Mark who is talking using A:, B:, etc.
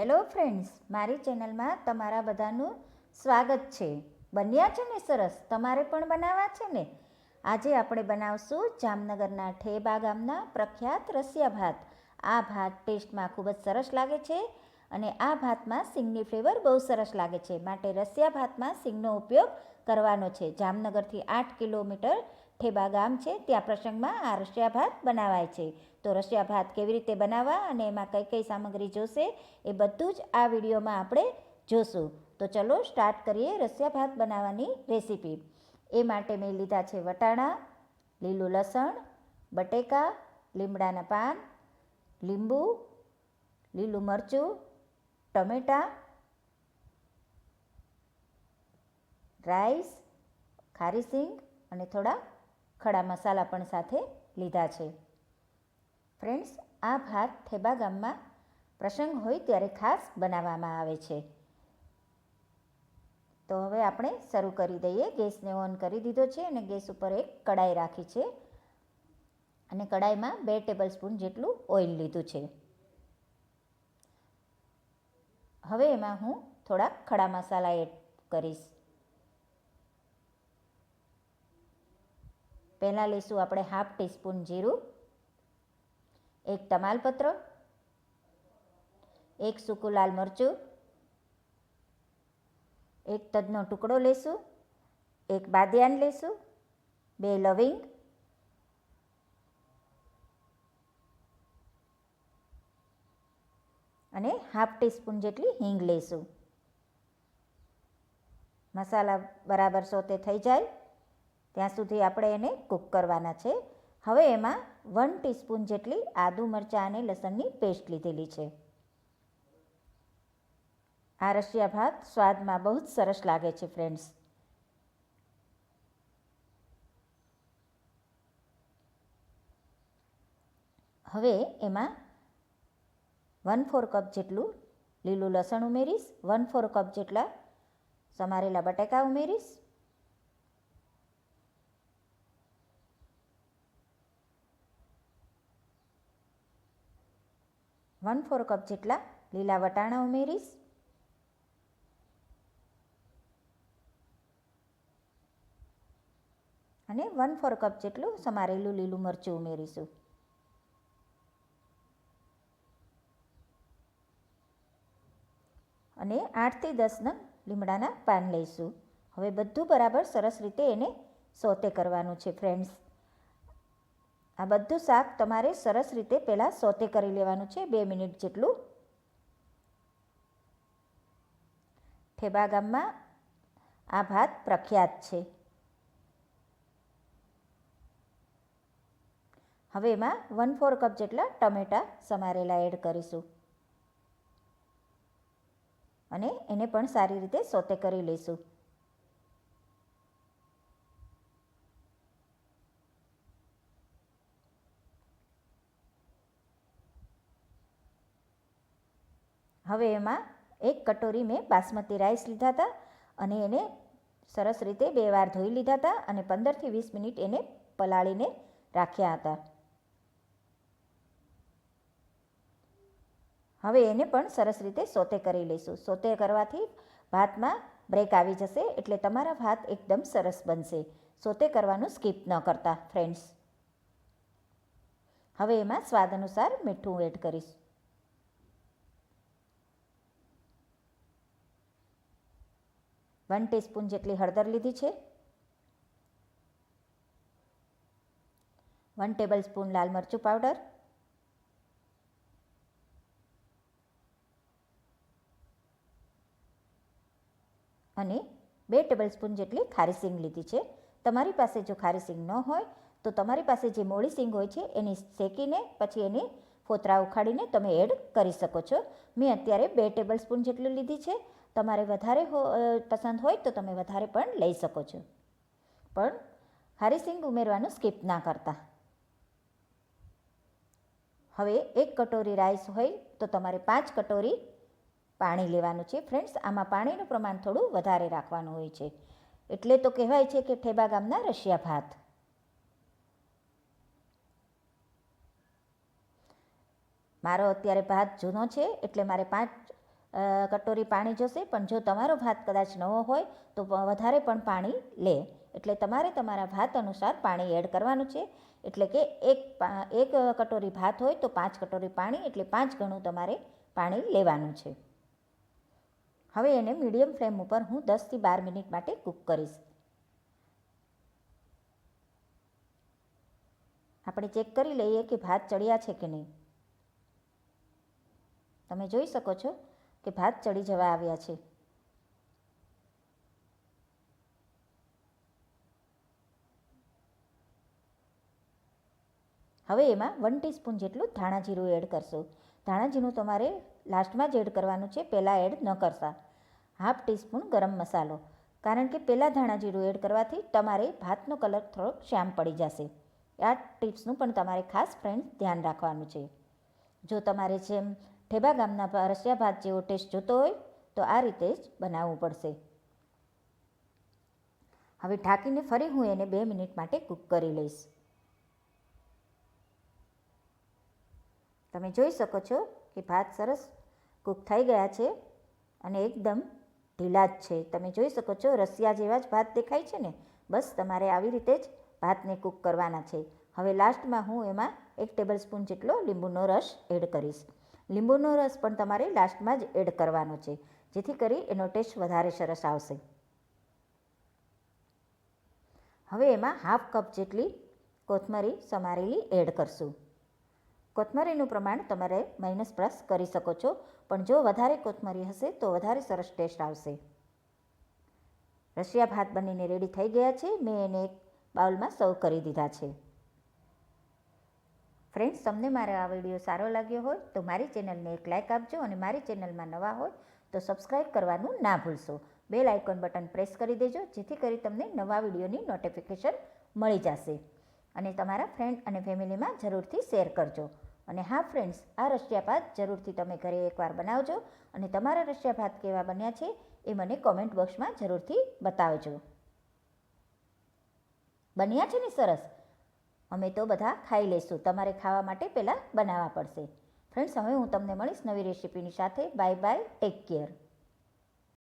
A: Hello friends મારી ચેનલમાં તમારા બધાનું સ્વાગત છે. બન્યા છે ને સરસ? તમારે પણ બનાવવા છે ને? આજે આપણે બનાવશું જામનગરના ઠેબા ગામના પ્રખ્યાત રસિયા ભાત. આ ભાત ટેસ્ટમાં ખૂબ જ સરસ લાગે છે અને આ ભાતમાં સિંગની ફ્લેવર બહુ સરસ લાગે છે. માટે રસિયા ભાતમાં સિંગનો ઉપયોગ કરવાનો છે. જામનગરથી આઠ કિલોમીટર ઠેબા ગામ છે, ત્યાં પ્રસંગમાં આ રસિયા ભાત બનાવાય છે. તો રસિયા ભાત કેવી રીતે બનાવવા અને એમાં કઈ કઈ સામગ્રી જોશે એ બધું જ આ વિડીયોમાં આપણે જોશું. તો ચલો સ્ટાર્ટ કરીએ રસિયા ભાત બનાવવાની રેસીપી એ માટે મેં લીધા છે વટાણા, લીલું લસણ, બટેકા, લીમડાના પાન, લીંબુ, લીલું મરચું, ટમેટાં, રાઈસ, ખારી સિંગ અને થોડા ખડા મસાલા પણ સાથે લીધા છે. ફ્રેન્ડ્સ, આ ભાત થેબા ગામમાં પ્રસંગ હોય ત્યારે ખાસ બનાવવામાં આવે છે. તો હવે આપણે શરૂ કરી દઈએ. ગેસને ઓન કરી દીધો છે અને ગેસ ઉપર એક કડાઈ રાખી છે. અને કડાઈમાં બે ટેબલ સ્પૂન જેટલું ઓઇલ લીધું છે. હવે એમાં હું થોડા ખડા મસાલા એડ કરીશ. પહેલાં લઈશું આપણે હાફ ટીસ્પૂન જીરું, એક તમાલપત્ર, એક સૂકું લાલ મરચું, એક તજનો ટુકડો લેશું, એક બાદિયાન લેશું, બે લવિંગ, અને હાફ ટીસ્પૂન જેટલી હિંગ લઈશું મસાલા બરાબર સોતે થઈ જાય. ત્યાં સુધી આપણે એને કૂક કરવાના છે. હવે એમાં વન ટીસ્પૂન જેટલી આદુ મરચાં અને લસણની પેસ્ટ લીધેલી છે. આ રશિયા ભાત સ્વાદમાં બહુ જ સરસ લાગે છે ફ્રેન્ડ્સ હવે એમાં વન ફોર કપ જેટલું લીલું લસણ ઉમેરીશ વન ફોર કપ જેટલા સમારેલા બટાકા ઉમેરીશ વન ફોર કપ જેટલા લીલા વટાણા ઉમેરીશ. અને વન ફોર કપ જેટલું સમારેલું લીલું મરચું ઉમેરીશું. અને આઠથી દસ નંગ લીમડાના પાન લઈશું. હવે બધું બરાબર સરસ રીતે એને સોતે કરવાનું છે ફ્રેન્ડ્સ આ બધું શાક તમારે સરસ રીતે પહેલાં સોતે કરી લેવાનું છે, બે મિનિટ જેટલું. ઠેબા ગામમાં આ ભાત પ્રખ્યાત છે. હવે એમાં વન ફોર કપ જેટલા ટમેટાં સમારેલા એડ કરીશું. અને એને પણ સારી રીતે સોતે કરી લઈશું. હવે એમાં એક કટોરી મેં બાસમતી રાઈસ લીધા હતા અને એને સરસ રીતે બે વાર ધોઈ લીધા હતા અને પંદરથી વીસ મિનિટ એને પલાળીને રાખ્યા હતા. હવે એને પણ સરસ રીતે સોતે કરી લઈશું. સોતે કરવાથી ભાતમાં બ્રેક આવી જશે એટલે તમારા ભાત એકદમ સરસ બનશે. સોતે કરવાનું સ્કીપ ન કરતા, ફ્રેન્ડ્સ. હવે એમાં સ્વાદ અનુસાર મીઠું એડ કરીશ. વન ટીસ્પૂન જેટલી હળદર લીધી છે. વન ટેબલ સ્પૂન લાલ મરચું પાવડર અને બે ટેબલ સ્પૂન જેટલી ખારી સિંગ લીધી છે. તમારી પાસે જો ખારી સિંગ ન હોય, તો તમારી પાસે જે મોળી સિંગ હોય છે, એની શેકીને પછી એની ફોતરા ઉખાડીને તમે એડ કરી શકો છો. મેં અત્યારે બે ટેબલ સ્પૂન જેટલું લીધી છે. તમારે વધારે પસંદ હોય તો તમે વધારે પણ લઈ શકો છો. પણ હરિસિંગ ઉમેરવાનું સ્કીપ ના કરતા. હવે એક કટોરી રાઈસ હોય તો તમારે પાંચ કટોરી પાણી લેવાનું છે. ફ્રેન્ડ્સ, આમાં પાણીનું પ્રમાણ થોડું વધારે રાખવાનું હોય છે. એટલે તો કહેવાય છે કે ઠેબા ગામના રશિયા ભાત. મારો અત્યારે ભાત જૂનો છે, એટલે મારે પાંચ કટોરી પાણી જોશે, પણ જો તમારો ભાત કદાચ નવો હોય, તો વધારે પણ પાણી લે. એટલે તમારે તમારા ભાત અનુસાર પાણી એડ કરવાનું છે. એટલે કે એક એક કટોરી ભાત હોય, તો પાંચ કટોરી પાણી, એટલે પાંચ ગણું તમારે પાણી લેવાનું છે. હવે એને મીડિયમ ફ્લેમ ઉપર હું દસથી બાર મિનિટ માટે કૂક કરીશ. આપણે ચેક કરી લઈએ કે ભાત ચડ્યા છે કે નહીં. તમે જોઈ શકો છો કે ભાત ચડી જવા આવ્યા છે. હવે એમાં વન ટીસ્પૂન જેટલું ધાણા જીરું એડ કરશું. ધાણા જીરું તમારે લાસ્ટમાં જ એડ કરવાનું છે, પહેલાં એડ ન કરતા. હાફ ટીસ્પૂન ગરમ મસાલો. કારણ કે પહેલાં ધાણા જીરું એડ કરવાથી તમારે ભાતનો કલર થોડોક શ્યામ પડી જશે. આ ટિપ્સનું પણ તમારે ખાસ ફ્રેન્ડ ધ્યાન રાખવાનું છે. જો તમારે જેમ ઠેબા ગામના રસિયા ભાત જેવો ટેસ્ટ જોતો હોય, તો આ રીતે જ બનાવવું પડશે. હવે ઢાંકીને ફરી હું એને બે મિનિટ માટે કૂક કરી લઈશ. તમે જોઈ શકો છો કે ભાત સરસ કૂક થઈ ગયા છે અને એકદમ ઢીલા જ છે. તમે જોઈ શકો છો રસિયા જેવા જ ભાત દેખાય છે ને? બસ તમારે આવી રીતે જ ભાતને કૂક કરવાના છે. હવે લાસ્ટમાં હું એમાં એક ટેબલ સ્પૂન જેટલો લીંબુનો રસ એડ કરીશ. લીંબુનો રસ પણ તમારે લાસ્ટમાં જ એડ કરવાનો છે. જેથી કરી એનો ટેસ્ટ વધારે સરસ આવશે. હવે એમાં હાફ કપ જેટલી કોથમરી સમારેલી એડ કરશું. કોથમરીનું પ્રમાણ તમારે માઇનસ પ્લસ કરી શકો છો, પણ જો વધારે કોથમરી હશે તો વધારે સરસ ટેસ્ટ આવશે. રશિયા ભાત બનીને રેડી થઈ ગયા છે. મેં એને એક બાઉલમાં સર્વ કરી દીધા છે. ફ્રેન્ડ્સ તમને મારો આ વીડિયો સારો લાગ્યો હોય તો મારી ચેનલને એક લાઇક આપજો અને મારી ચેનલમાં નવા હોય તો સબસ્ક્રાઇબ કરવાનું ના ભૂલશો. બેલ આઇકોન બટન પ્રેસ કરી દેજો, જેથી કરી તમને નવા વિડીયોની નોટિફિકેશન મળી જશે. અને તમારા ફ્રેન્ડ અને ફેમિલીમાં જરૂરથી શેર કરજો. અને હા ફ્રેન્ડ્સ આ રશિયા ભાત જરૂરથી તમે ઘરે એકવાર બનાવજો અને તમારા રશિયા ભાત કેવા બન્યા છે એ મને કોમેન્ટ બોક્સમાં જરૂરથી બતાવજો. બન્યા છે ને સરસ? અમે તો બધા ખાઈ લઈશું તમારે ખાવા માટે પહેલાં બનાવવા પડશે. ફ્રેન્ડ્સ, હવે હું તમને મળીશ નવી રેસીપીની સાથે. Bye bye, take care.